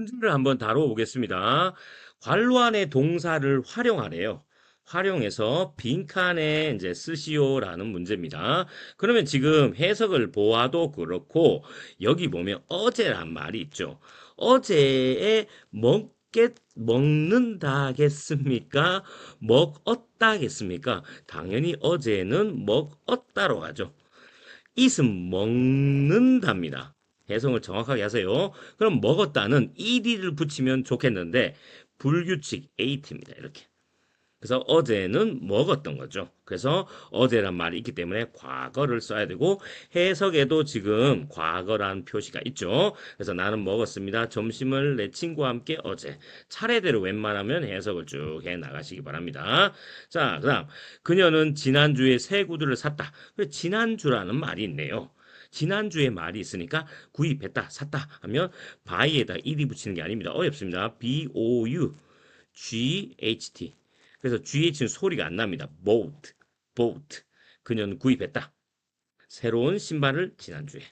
문제를 한번 다뤄보겠습니다. 괄호안의 동사를 활용하래요. 활용해서 빈칸에 이제 쓰시오라는 문제입니다. 그러면 지금 해석을 보아도 그렇고 여기 보면 어제란 말이 있죠. 어제에 먹겠 먹는다겠습니까? 먹었다겠습니까? 당연히 어제는 먹었다로 가죠. it은 먹는답니다. 해석을 정확하게 하세요. 그럼 먹었다는 ed를 붙이면 좋겠는데 불규칙 ate입니다. 이렇게. 그래서 어제는 먹었던 거죠. 그래서 어제란 말이 있기 때문에 과거를 써야 되고 해석에도 지금 과거란 표시가 있죠. 그래서 나는 먹었습니다. 점심을 내 친구와 함께 어제. 차례대로 웬만하면 해석을 쭉 해 나가시기 바랍니다. 자, 그다음 그녀는 지난주에 새 구두를 샀다. 지난주라는 말이 있네요. 지난주에 말이 있으니까 구입했다, 샀다 하면 buy에다 ed 붙이는 게 아닙니다. 어렵습니다. b-o-u, g-h-t. 그래서 GH는 소리가 안 납니다. bought, bought. 그녀는 구입했다. 새로운 신발을 지난주에.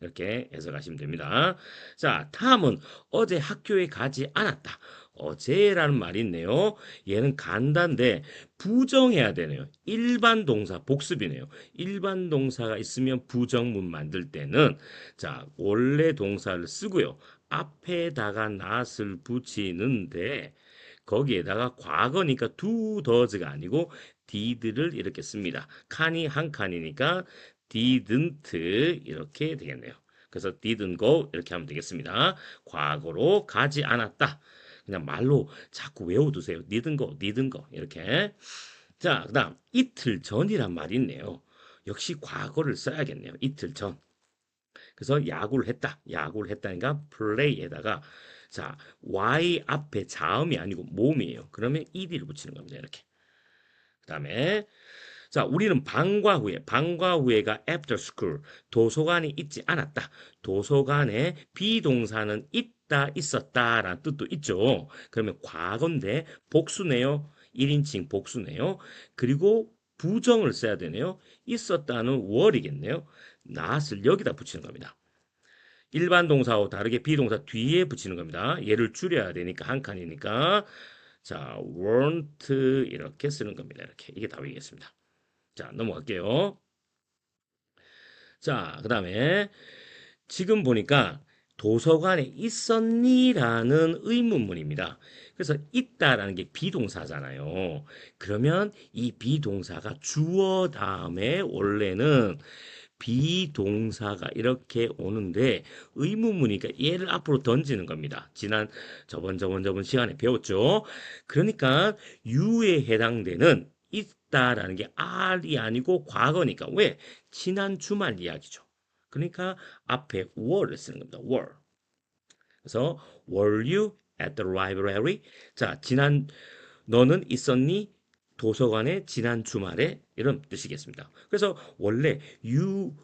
이렇게 해석하시면 됩니다. 자, 다음은 어제 학교에 가지 않았다. 어제라는 말이 있네요. 얘는 간단데 부정해야 되네요. 일반 동사 복습이네요. 일반 동사가 있으면 부정문 만들 때는 자, 원래 동사를 쓰고요. 앞에다가 not을 붙이는데 거기에다가 과거니까 두 더즈가 아니고 did를 이렇게 씁니다. 칸이 한 칸이니까 didn't 이렇게 되겠네요. 그래서 didn't go 이렇게 하면 되겠습니다. 과거로 가지 않았다. 그냥 말로 자꾸 외워두세요. didn't go, didn't go 이렇게. 자, 그 다음 이틀 전이란 말이 있네요. 역시 과거를 써야겠네요. 이틀 전. 그래서 야구를 했다. 야구를 했다니까 play에다가 자, y 앞에 자음이 아니고 몸이에요. 그러면 ed를 붙이는 겁니다. 이렇게. 그다음에 자, 우리는 방과 후에, 방과 후에가 after school, 도서관에 있지 않았다. 도서관에 비동사는 있다, 있었다라는 뜻도 있죠. 그러면 과거인데 복수네요. 1인칭 복수네요. 그리고 부정을 써야 되네요. 있었다는 월이겠네요. not을 여기다 붙이는 겁니다. 일반 동사와 다르게 비동사 뒤에 붙이는 겁니다. 얘를 줄여야 되니까 한 칸이니까 자, weren't 이렇게 쓰는 겁니다. 이렇게 이게 답이겠습니다. 자, 넘어갈게요. 자, 그 다음에 지금 보니까 도서관에 있었니 라는 의문문입니다. 그래서 있다라는 게 비동사잖아요. 그러면 이 비동사가 주어 다음에 원래는 비동사가 이렇게 오는데 의문문이니까 얘를 앞으로 던지는 겁니다. 지난 저번 저번 저번 시간에 배웠죠. 그러니까 유에 해당되는 있다라는 게 R이 아니고 과거니까 왜? 지난 주말 이야기죠. 그러니까 앞에 were를 쓰는 겁니다. were. 그래서 were you at the library? 자, 지난 너는 있었니? 도서관에 지난 주말에 이런 뜻이겠습니다. 그래서 원래 you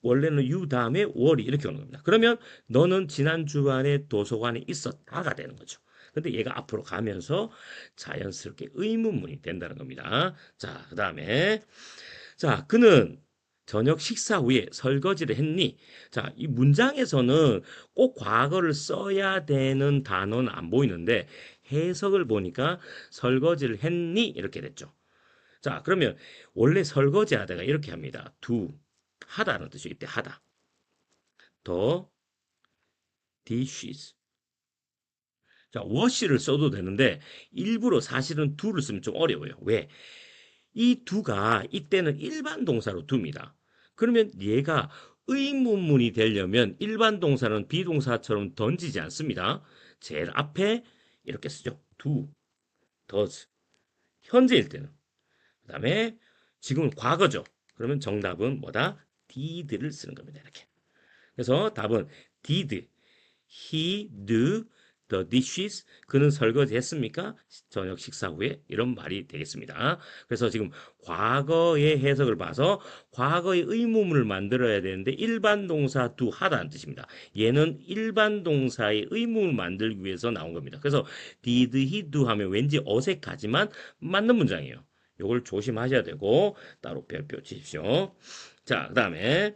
원래는 you 다음에 were이 이렇게 오는 겁니다. 그러면 너는 지난 주말에 도서관에 있었다가 되는 거죠. 근데 얘가 앞으로 가면서 자연스럽게 의문문이 된다는 겁니다. 자, 그 다음에 자, 그는 저녁 식사 후에 설거지를 했니? 자, 이 문장에서는 꼭 과거를 써야 되는 단어는 안 보이는데 해석을 보니까 설거지를 했니? 이렇게 됐죠. 자, 그러면 원래 설거지 하다가 이렇게 합니다. do 하다는 뜻이 있대. 하다. 더 dishes. 자, wash를 써도 되는데 일부러 사실은 do를 쓰면 좀 어려워요. 왜? 이 do가 이때는 일반 동사로 do입니다. 그러면 얘가 의문문이 되려면 일반 동사는 비동사처럼 던지지 않습니다. 제일 앞에 이렇게 쓰죠. do, does. 현재일 때는. 그 다음에 지금은 과거죠. 그러면 정답은 뭐다? did를 쓰는 겁니다. 이렇게. 그래서 답은 did. He do the dishes. 그는 설거지 했습니까? 저녁 식사 후에 이런 말이 되겠습니다. 그래서 지금 과거의 해석을 봐서 과거의 의문문을 만들어야 되는데 일반 동사 do 하다는 뜻입니다. 얘는 일반 동사의 의문을 만들기 위해서 나온 겁니다. 그래서 did he do 하면 왠지 어색하지만 맞는 문장이에요. 이걸 조심하셔야 되고 따로 별표 치십시오. 자, 그 다음에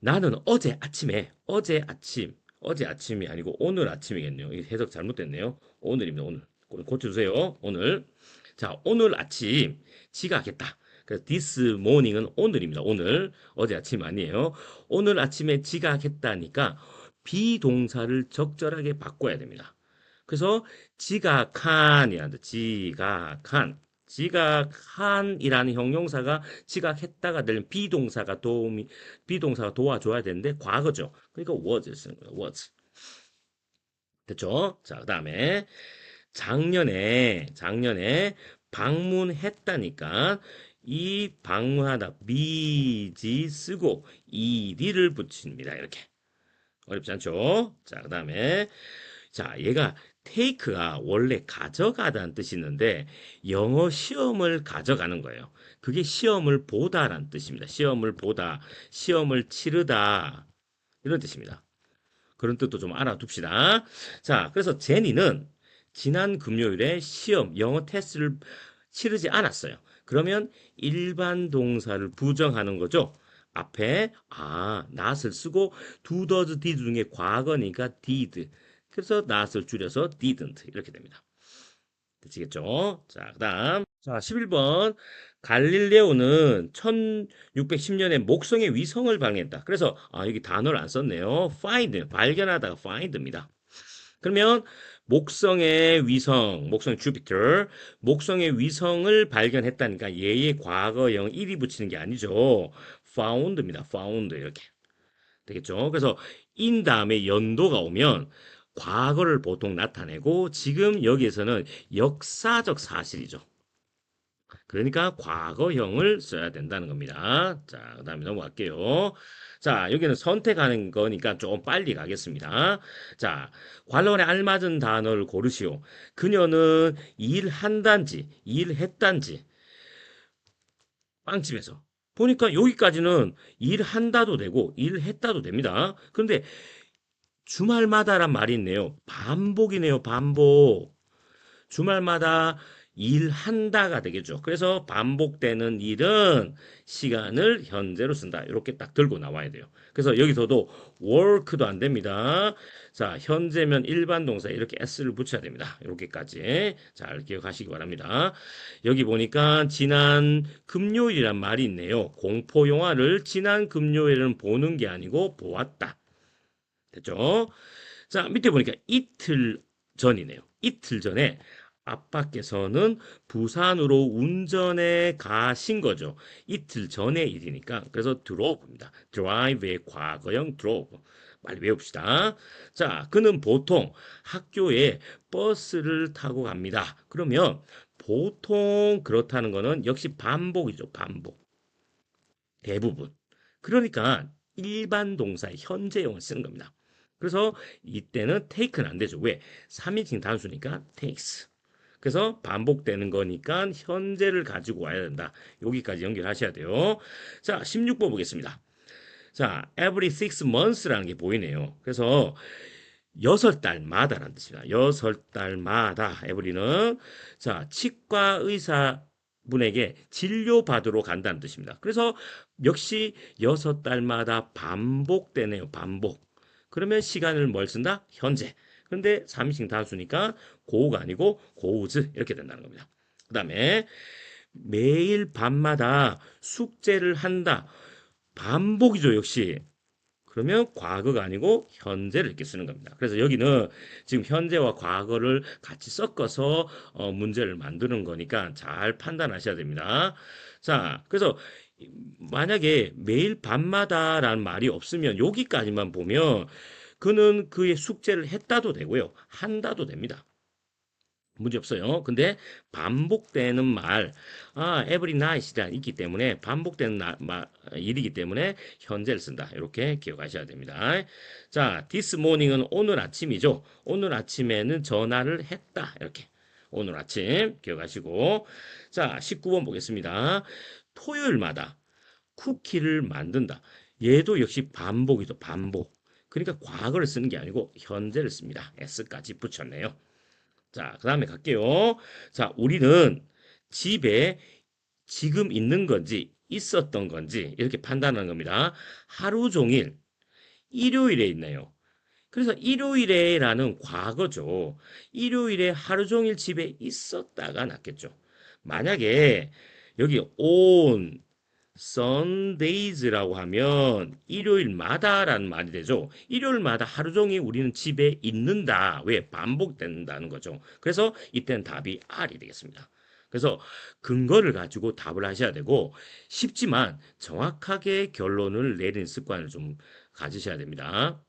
나는 어제 아침에 어제 아침 어제 아침이 아니고 오늘 아침이겠네요. 이 해석 잘못됐네요. 오늘입니다. 오늘. 고- 고쳐주세요. 오늘. 자, 오늘 아침 지각했다. 그래서 this morning은 오늘입니다. 오늘. 어제 아침 아니에요. 오늘 아침에 지각했다니까 비동사를 적절하게 바꿔야 됩니다. 그래서 지각한이란다. 지각한. 지각한이라는 형용사가 지각했다가 되면 비동사가 도움이 비동사가 도와줘야 되는데 과거죠. 그러니까 was를 쓰는 거예요. was. 됐죠? 자, 그다음에 작년에 작년에 방문했다니까 이 방문하다 미지 쓰고 ed를 붙입니다. 이렇게. 어렵지 않죠? 자, 그다음에 자, 얘가 take가 원래 가져가다는 뜻이 있는데 영어 시험을 가져가는 거예요. 그게 시험을 보다라는 뜻입니다. 시험을 보다, 시험을 치르다 이런 뜻입니다. 그런 뜻도 좀 알아둡시다. 자, 그래서 제니는 지난 금요일에 시험 영어 테스트를 치르지 않았어요. 그러면 일반 동사를 부정하는 거죠. 앞에 아, not을 쓰고 do, does, did 중에 과거니까 did. 그래서 not을 줄여서 didn't 이렇게 됩니다. 되시겠죠? 자, 그 다음 자, 11번 갈릴레오는 1610년에 목성의 위성을 발견했다. 그래서 아, 여기 단어를 안 썼네요. find 발견하다가 find입니다. 그러면 목성의 위성, 목성 주피터, 목성의 위성을 발견했다니까 얘의 과거형 1이 붙이는 게 아니죠. found입니다. found 이렇게 되겠죠. 그래서 in 다음에 연도가 오면 과거를 보통 나타내고 지금 여기에서는 역사적 사실이죠. 그러니까 과거형을 써야 된다는 겁니다. 자, 그 다음에 넘어갈게요. 자, 여기는 선택하는 거니까 좀 빨리 가겠습니다. 자, 관론에 알맞은 단어를 고르시오. 그녀는 일한단지, 일했단지. 빵집에서. 보니까 여기까지는 일한다도 되고 일했다도 됩니다. 그런데 주말마다란 말이 있네요. 반복이네요. 반복. 주말마다 일한다가 되겠죠. 그래서 반복되는 일은 시간을 현재로 쓴다. 이렇게 딱 들고 나와야 돼요. 그래서 여기서도 work도 안 됩니다. 자, 현재면 일반 동사 이렇게 s를 붙여야 됩니다. 이렇게까지 잘 기억하시기 바랍니다. 여기 보니까 지난 금요일이란 말이 있네요. 공포 영화를 지난 금요일은 보는 게 아니고 보았다. 됐죠? 자, 밑에 보니까 이틀 전이네요. 이틀 전에 아빠께서는 부산으로 운전해 가신 거죠. 이틀 전의 일이니까. 그래서 drove입니다. drive의 과거형 drove. 빨리 외웁시다. 자, 그는 보통 학교에 버스를 타고 갑니다. 그러면 보통 그렇다는 거는 역시 반복이죠. 반복. 대부분. 그러니까 일반 동사의 현재형을 쓰는 겁니다. 그래서 이때는 take는 안 되죠. 왜? 3인칭 단수니까 takes. 그래서 반복되는 거니까 현재를 가지고 와야 된다. 여기까지 연결하셔야 돼요. 자, 16번 보겠습니다. 자, every six months라는 게 보이네요. 그래서 여섯 달마다라는 뜻입니다. 여섯 달마다 every는 자, 치과 의사 분에게 진료 받으러 간다는 뜻입니다. 그래서 역시 여섯 달마다 반복되네요. 반복. 그러면 시간을 뭘 쓴다? 현재. 그런데 3인칭 단수니까 고우가 아니고 고우즈 이렇게 된다는 겁니다. 그 다음에 매일 밤마다 숙제를 한다. 반복이죠, 역시. 그러면 과거가 아니고 현재를 이렇게 쓰는 겁니다. 그래서 여기는 지금 현재와 과거를 같이 섞어서 어, 문제를 만드는 거니까 잘 판단하셔야 됩니다. 자, 그래서 만약에 매일 밤마다라는 말이 없으면 여기까지만 보면 그는 그의 숙제를 했다도 되고요. 한다도 됩니다. 문제 없어요. 근데 반복되는 말, 아, every night이란 있기 때문에 반복되는 나, 마, 일이기 때문에 현재를 쓴다. 이렇게 기억하셔야 됩니다. 자, this morning은 오늘 아침이죠. 오늘 아침에는 전화를 했다. 이렇게. 오늘 아침 기억하시고. 자, 19번 보겠습니다. 토요일마다 쿠키를 만든다. 얘도 역시 반복이죠. 반복. 그러니까 과거를 쓰는 게 아니고 현재를 씁니다. s까지 붙였네요. 자, 그 다음에 갈게요. 자, 우리는 집에 지금 있는 건지 있었던 건지 이렇게 판단하는 겁니다. 하루 종일 일요일에 있네요. 그래서 일요일에라는 과거죠. 일요일에 하루 종일 집에 있었다가 낫겠죠. 만약에 여기 on Sundays라고 하면 일요일마다라는 말이 되죠. 일요일마다 하루 종일 우리는 집에 있는다. 왜? 반복된다는 거죠. 그래서 이때는 답이 R이 되겠습니다. 그래서 근거를 가지고 답을 하셔야 되고 쉽지만 정확하게 결론을 내리는 습관을 좀 가지셔야 됩니다.